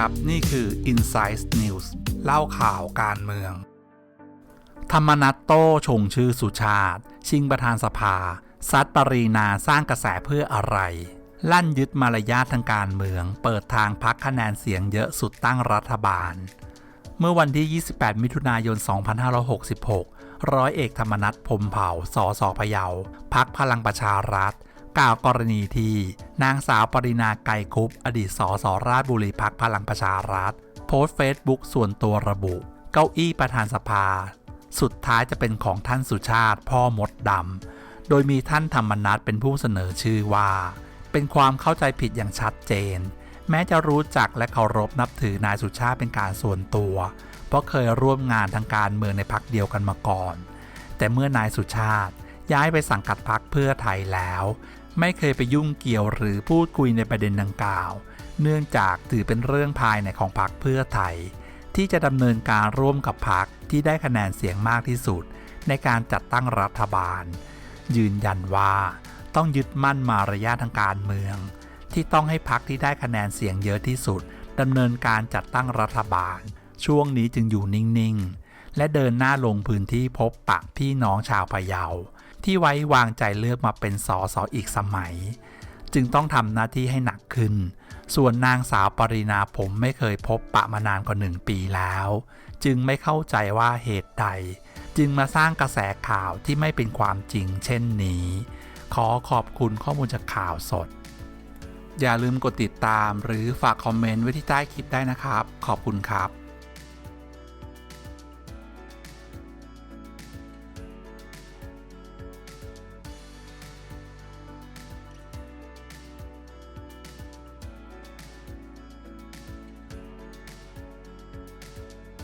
ครับ นี่คือ Insight News เล่าข่าวการเมือง ธรรมนัตโต้ชงชื่อสุชาติ ชิงประธานสภา ซัดปรีนาสร้างกระแสเพื่ออะไร ลั่นยึดมารยาททางการเมือง เปิดทางพักคะแนนเสียงเยอะสุดตั้งรัฐบาล เมื่อวันที่ 28 มิถุนายน 2566 ร้อยเอกธรรมนัฐพมเผ่า สสพะเยา พักพลังประชารัฐ กล่าวกรณีที่นางสาวปรินาไกรคุปอดีตสสราชบุรีพักพลังประชารัฐ โพสต์เฟซบุ๊กส่วนตัวระบุ เก้าอี้ประธานสภา สุดท้ายจะเป็นของท่านสุชาติพ่อมดดำ โดยมีท่านธรรมนัฐเป็นผู้เสนอชื่อว่า เป็นความเข้าใจผิดอย่างชัดเจน แม้จะรู้จักและเคารพนับถือนายสุชาติเป็นการส่วนตัว เพราะเคยร่วมงานทางการเมืองในพักเดียวกันมาก่อน แต่เมื่อนายสุชาติย้ายไปสังกัดพักเพื่อไทยแล้ว ไม่เคยไปยุ่งเกี่ยวหรือพูดคุยในประเด็นดังกล่าว เนื่องจากถือเป็นเรื่องภายในของพักเพื่อไทย ที่จะดำเนินการร่วมกับพักที่ได้คะแนนเสียงมากที่สุด ในการจัดตั้งรัฐบาล ยืนยันว่าต้องยึดมั่นมารยาททางการเมือง ที่ต้องให้พักที่ได้คะแนนเสียงเยอะที่สุดดำเนินการจัดตั้งรัฐบาล ช่วงนี้จึงอยู่นิ่งๆ และเดินหน้าลงพื้นที่พบปะพี่น้องชาวพะเยา ที่ไว้วางใจเลือกมาเป็นสอสออีกสมัย จึงต้องทำหน้าที่ให้หนักขึ้น ส่วนนางสาวปรินาผมไม่เคยพบปะมานานกว่าหนึ่งปีแล้ว จึงไม่เข้าใจว่าเหตุใด จึงมาสร้างกระแสข่าวที่ไม่เป็นความจริงเช่นนี้ ขอขอบคุณข้อมูลจากข่าวสด อย่าลืมกดติดตามหรือฝากคอมเมนต์ไว้ที่ใต้คลิปได้นะครับ ขอบคุณครับ